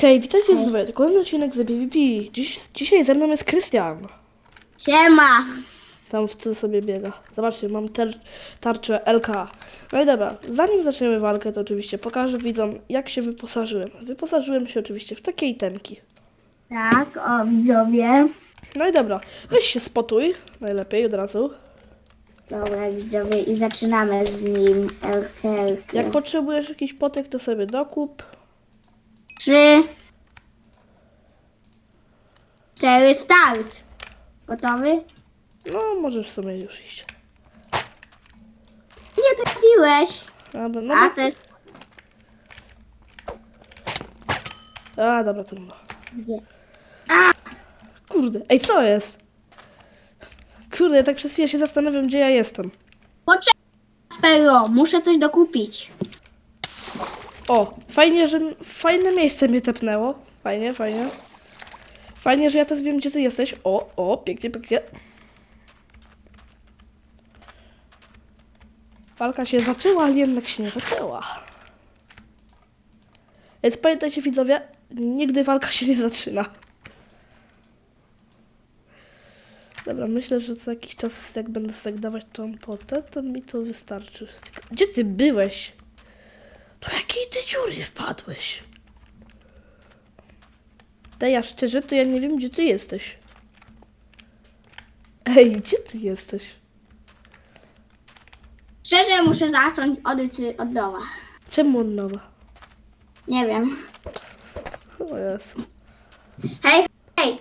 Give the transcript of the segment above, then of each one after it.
Hej, witajcie z nowego. Kolejny odcinek z BBB. Dziś, dzisiaj ze mną jest Krystian. Siema! Tam w tym sobie biega. Zobaczcie, mam ter- tarczę LK. No i dobra, zanim zaczniemy walkę, to oczywiście pokażę widzom, jak się wyposażyłem. Wyposażyłem się oczywiście w takie itemki. Tak, o widzowie. No i dobra, weź się spotuj, najlepiej od razu. Dobra widzowie i zaczynamy z nim. Elkelkę. Jak potrzebujesz jakiś potek, to sobie dokup. Trzy. Cztery, start! Gotowy? No, możesz sobie już iść. Nie trafiłeś. Dobra, no A to... to jest... A, dobra, to ma. Gdzie? A! Kurde, ej, co jest? Kurde, ja tak przez chwilę się zastanawiam, gdzie ja jestem. Poczekaj, Spero, muszę coś dokupić. O, fajnie, że fajne miejsce mnie tepnęło. Fajnie, fajnie. Fajnie, że ja też wiem, gdzie ty jesteś. O, o, pięknie, pięknie. Walka się zaczęła, ale jednak się nie zaczęła. Więc pamiętajcie widzowie, nigdy walka się nie zaczyna. Dobra, myślę, że za jakiś czas, jak będę sobie dawać tą potę, to mi to wystarczy. Gdzie ty byłeś? Do jakiej ty dziury wpadłeś? Daj ja szczerze, to ja nie wiem, gdzie ty jesteś. Ej, gdzie ty jesteś? Szczerze muszę zacząć od, od doła. Czemu od nowa? Nie wiem. O Jezu. Hej, hej!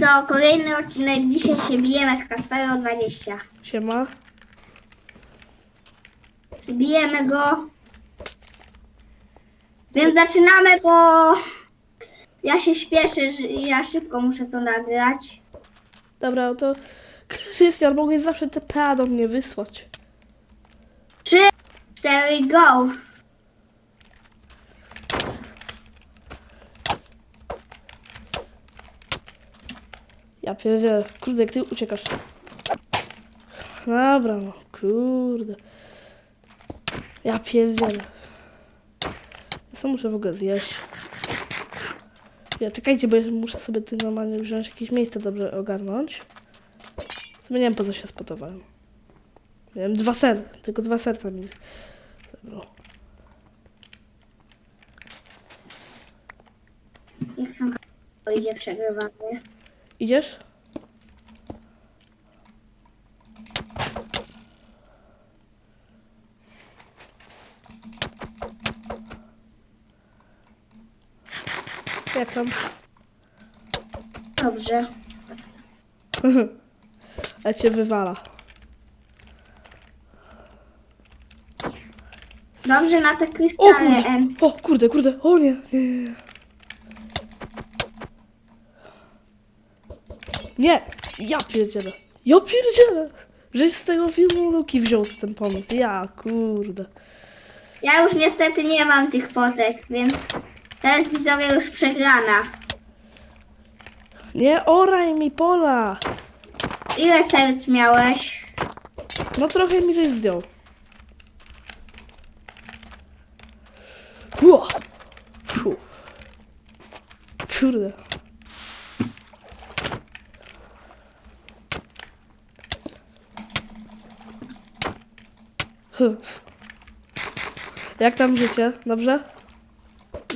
To kolejny odcinek. Dzisiaj się bijemy z Kaspero 20. Siema. Zbijemy go. Więc zaczynamy, bo ja się śpieszę, że ja szybko muszę to nagrać. Dobra, no to Krystian, mogłeś zawsze te PA do mnie wysłać. Trzy, cztery, go! Ja pierdzielę. Kurde, jak ty uciekasz. Dobra, no, kurde. Ja pierdzielę. Sam muszę w ogóle zjeść. Ja, czekajcie, bo muszę sobie ty normalnie wziąć jakieś miejsce dobrze ogarnąć. Zmieniałem po co się spotowałem. Miałem dwa serca, tylko dwa serca mi zabrało. Idzie. Idziesz? Tam? Dobrze. A cię wywala. Dobrze na te O krystale. kurde, em. o kurde, kurde, o nie, nie, nie, nie. Nie, ja pierdzielę, ja pierdzielę. Żeś z tego filmu Luki wziął ten pomysł, ja kurde. Ja już niestety nie mam tych potek, więc teraz widzowie już przegrana. Nie oraj mi pola. Ile serc miałeś? No trochę mi żeś zdjął. Ło. Fu. Kurde. Huh. Jak tam życie? Dobrze?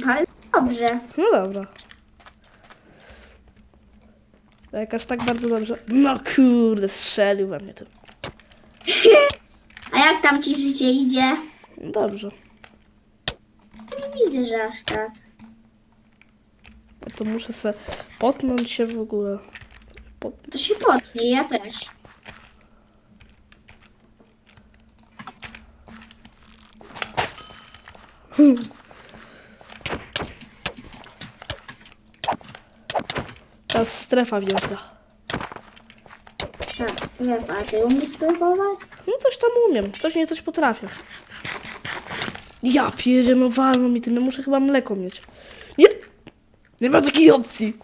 Ale dobrze. No dobra. Jak aż tak bardzo dobrze. No kurde, strzelił we mnie ten. A jak tam ci życie idzie? Dobrze. Nie widzę, że aż tak. No to muszę se potnąć się w ogóle. Pot... To się potnie, ja też. Teraz strefa wjeżdża. Tak. A ty umiesz? No coś tam umiem, coś nie coś potrafię. Ja pierdzie, no walno mi tym, ja muszę chyba mleko mieć. Nie! Nie ma takiej opcji.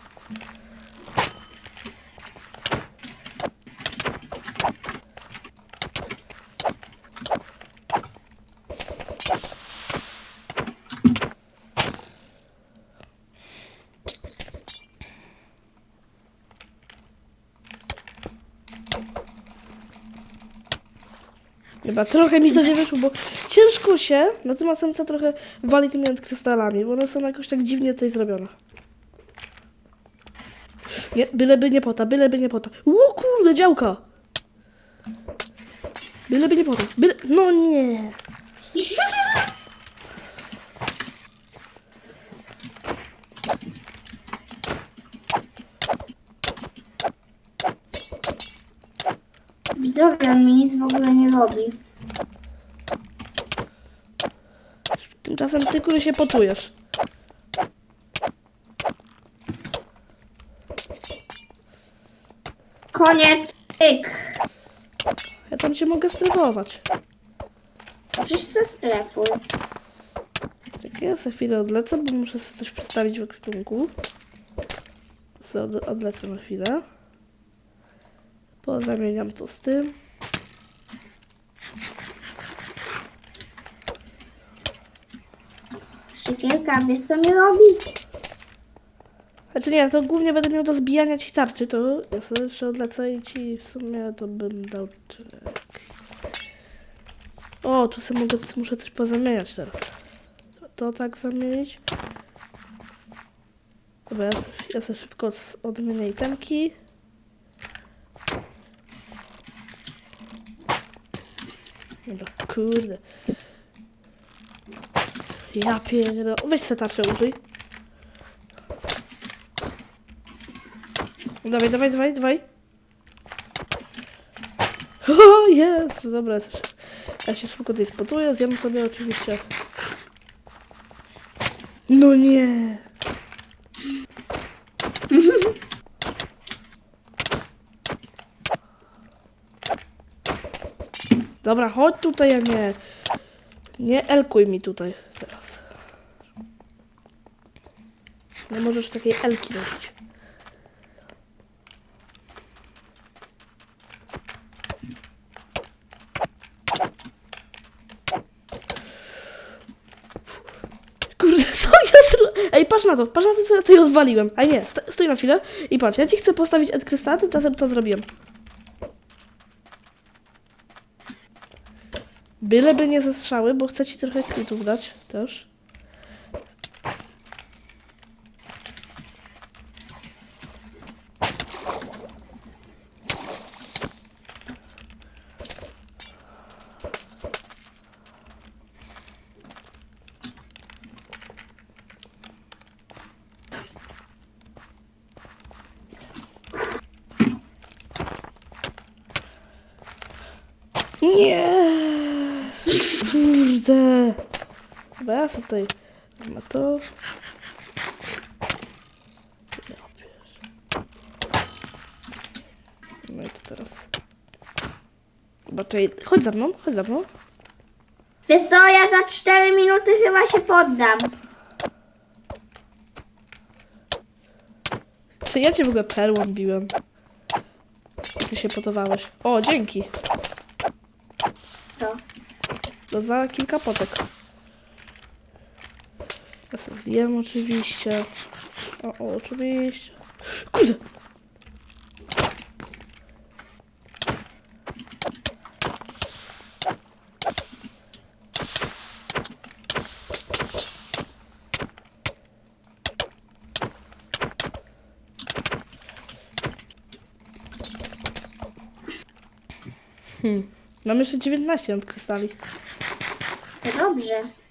Chyba trochę mi to nie wyszło, bo ciężko się na tym ASMC trochę wali tymi krystalami, bo one są jakoś tak dziwnie tutaj zrobione. Nie, byleby nie pota, byleby nie pota. Ło kurde, działka! Byleby nie pota, byle... No nie! Widzowie, on mi nic w ogóle nie robi. Tymczasem ty, który się potujesz. Koniec. Pyk. Ja tam cię mogę strefować. Coś ze sklepu. Tak, ja za chwilę odlecę, bo muszę sobie coś przestawić w ekwipunku. So, od, odlecę na chwilę. Pozamieniam to z tym. Szykierka, wiesz co mi robi? Znaczy nie, to głównie będę miał do zbijania ci tarczy, to ja sobie jeszcze odlecę i ci w sumie to bym dał... czek. O, tu sobie mogę, muszę coś pozamieniać teraz. To, tak zamienić. Dobra, ja sobie, ja sobie szybko od- odmienię itemki. Dobra, kurde. Ja pierdolę. Weź se tarczę użyj. Dawaj, dawaj, dawaj, dawaj. O, jest! Dobra, ja się szybko tutaj spotuję, zjem sobie oczywiście. No nie! Dobra, chodź tutaj, a nie. Nie elkuj mi tutaj teraz. Nie możesz takiej elki robić. Kurde, co ja. Ej, patrz na to, patrz na to, co ja tutaj odwaliłem. A nie, st stój na chwilę i patrz, ja ci chcę postawić Edkrystala, tymczasem co zrobiłem? Byleby nie zestrzały, bo chcę ci trochę kwitów dać też. Nie! Kurde! Dobra, ja sobie tutaj wezmę to. No i to teraz. Dobra, czekaj, chodź za mną, chodź za mną. Wiesz co, ja za 4 minuty chyba się poddam. Czy ja cię w ogóle perłą biłem? Ty się potowałeś. O, dzięki. Co? To za kilka potek. Ja sobie zjem oczywiście. O, o oczywiście. Kurde! Hmm. Mam jeszcze 19 od krystali. To dobrze.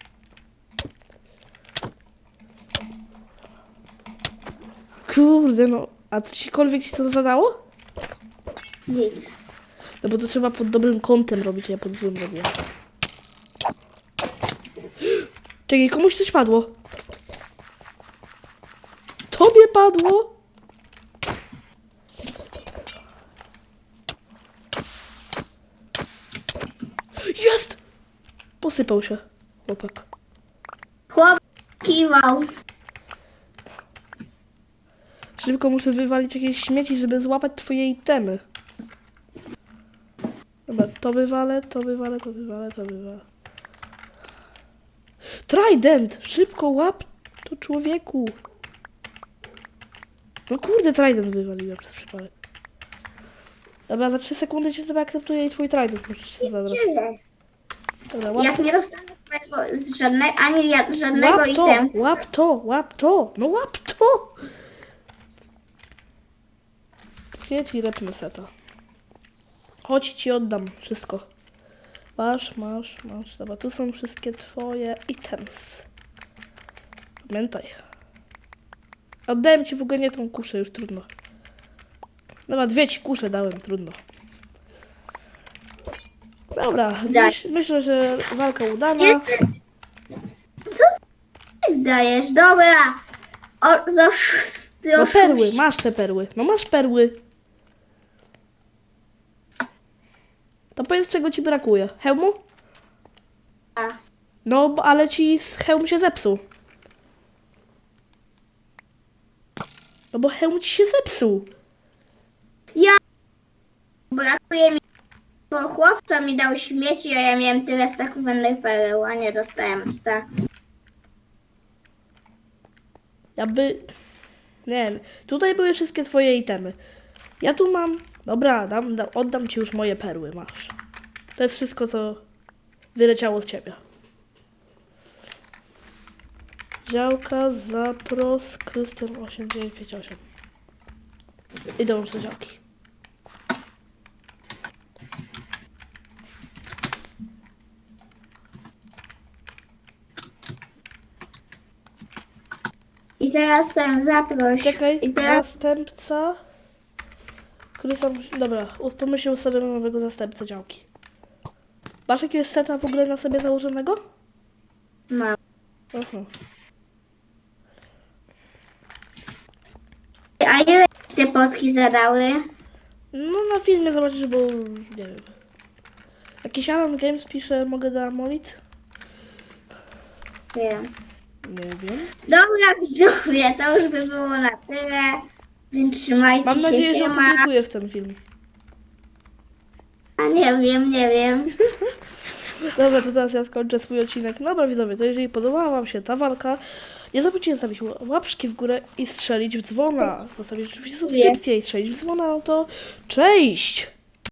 Kurde, no. A cośkolwiek ci to zadało? Nic. No bo to trzeba pod dobrym kątem robić, a ja pod złym robię. Czekaj, komuś coś padło. Tobie padło? Jest! Posypał się chłopak. Chłop kiwał. Szybko muszę wywalić jakieś śmieci, żeby złapać twoje itemy. Dobra, to wywalę, to wywalę, to wywalę, to wywalę. Trident! Szybko łap to człowieku! No kurde, Trident wywaliłem przez przypadek. Dobra, za 3 sekundy cię chyba akceptuję i twój trident musisz się zabrać. Tyle. Dobra, łap, Jak nie dostanę twojego z żadnego, ani ja, żadnego łap to, item. łap to, łap to, no łap to! Jedź i repmy seta. Chodź ci oddam wszystko. Masz, masz, masz. Dobra, tu są wszystkie twoje items. Pamiętaj. Oddałem ci w ogóle nie tą kuszę, już trudno. Dobra, dwie ci kusze dałem, trudno. Dobra, myśl, myślę, że walka udana. Jeszcze... Co ty dajesz? Dobra. O, za No perły, masz te perły. No masz perły. To powiedz, czego ci brakuje. Hełmu? A, No, bo- ale ci z- hełm się zepsuł. No bo hełm ci się zepsuł. Ja... Brakuje mi... Bo chłopca mi dał śmieci, a ja miałem tyle staków wędnych pereł, a nie dostałem sta. Jakby... Nie wiem. Tutaj były wszystkie twoje itemy. Ja tu mam... Dobra, dam, dam, oddam ci już moje perły, masz. To jest wszystko, co wyleciało z ciebie. Działka, zapros, Krystian 8958. I dołącz do działki. I teraz ten zaproś. Czekaj, I teraz... zastępca. Krystian, dobra, pomyślał sobie nowego zastępcę działki. Masz jakiegoś seta w ogóle na sobie założonego? Mam. Aha. A ile te potki zadały? No na filmie zobaczysz, bo nie wiem. Jakiś Alan Games pisze, mogę do Amolit? Wiem. Nie wiem. Dobra widzowie, to już by było na tyle. Więc trzymajcie Mam się. nadzieję, że siema. opublikujesz ten film. A nie wiem, nie wiem. Dobra, to teraz ja skończę swój odcinek. Dobra, widzowie, to jeżeli podobała Wam się ta walka, nie zapomnijcie zostawić łapki w górę i strzelić w dzwona. Zostawić oczywiście subskrypcję i strzelić w dzwona, no to cześć!